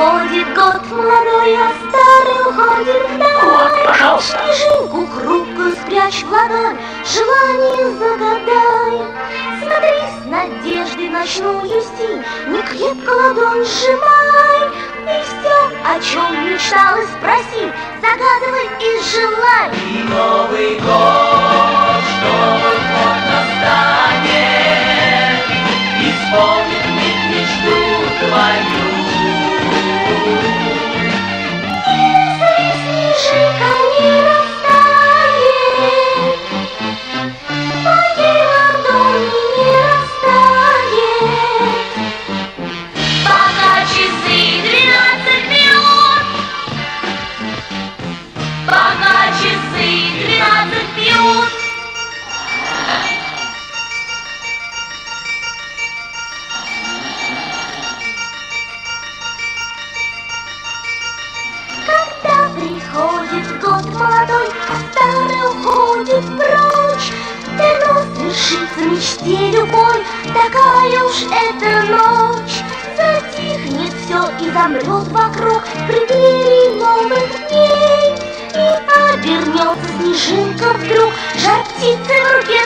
Приходит год молодой, а старый уходит вдаль. Вот, пожалуйста. Снежинку хрупкую спрячь в ладонь, желание загадай. Смотри с надеждой ночную стиль, не крепко ладонь сжимай. И все, о чем мечталось, спроси, загадывай год молодой, старый уходит прочь, Давно свершится мечте любой, такая уж эта ночь. Затихнет все и замрет вокруг в преддверии новых дней. И обернется снежинка вдруг, жар птицы в руке